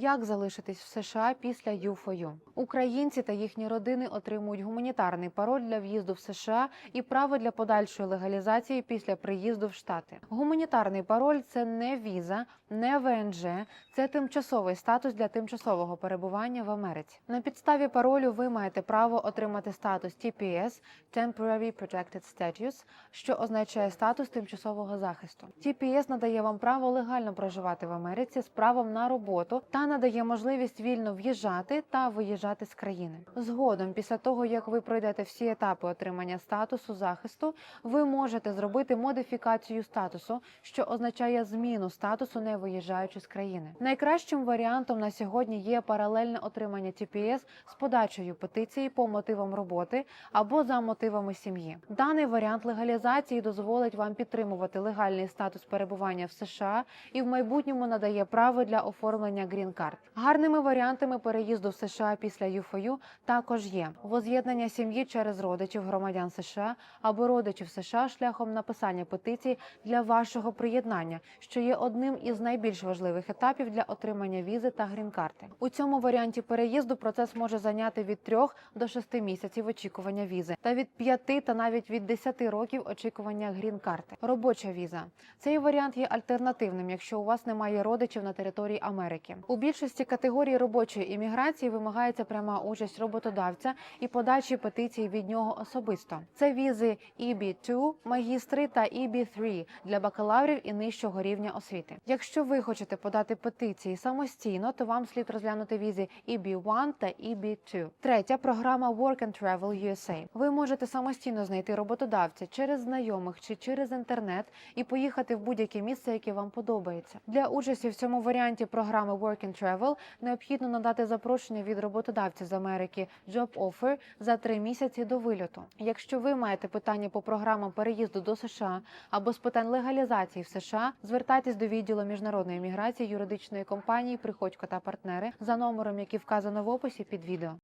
Як залишитись в США після U4U? Українці та їхні родини отримують гуманітарний пароль для в'їзду в США і право для подальшої легалізації після приїзду в Штати. Гуманітарний пароль це не віза, не ВНЖ, це тимчасовий статус для тимчасового перебування в Америці. На підставі паролю ви маєте право отримати статус TPS – Temporary Protected Status, що означає статус тимчасового захисту. TPS надає вам право легально проживати в Америці з правом на роботу та надає можливість вільно в'їжджати та виїжджати з країни. Згодом, після того як ви пройдете всі етапи отримання статусу захисту, ви можете зробити модифікацію статусу, що означає зміну статусу, не виїжджаючи з країни. Найкращим варіантом на сьогодні є паралельне отримання TPS з подачею петиції по мотивам роботи або за мотивами сім'ї. Даний варіант легалізації дозволить вам підтримувати легальний статус перебування в США і в майбутньому надає право для оформлення грін-карт. Гарними варіантами переїзду в США після ЮФОЮ також є воз'єднання сім'ї через родичів громадян США або родичів США шляхом написання петиції для вашого приєднання, що є одним із найбільш важливих етапів для отримання візи та грін-карти. У цьому варіанті переїзду процес може зайняти від 3 до 6 місяців очікування візи та від 5 та навіть від 10 років очікування грін-карти. Робоча віза. Цей варіант є альтернативним, якщо у вас немає родичів на території Америки. У більшості категорій робочої імміграції вимагається пряма участь роботодавця і подачі петиції від нього особисто. Це візи EB2, магістри та EB3 для бакалаврів і нижчого рівня освіти. Якщо ви хочете подати петиції самостійно, то вам слід розглянути візи EB1 та EB2. Третя програма Work and Travel USA. Ви можете самостійно знайти роботодавця через знайомих чи через інтернет і поїхати в будь-яке місце, яке вам подобається. Для участі в цьому варіанті програми Work and Travel необхідно надати запрошення від роботодавця з Америки Job Offer за три місяці до вильоту. Якщо ви маєте питання по програмам переїзду до США або з питань легалізації в США, звертайтесь до відділу міжнародної міграції юридичної компанії Приходько та партнери за номером, який вказано в описі під відео.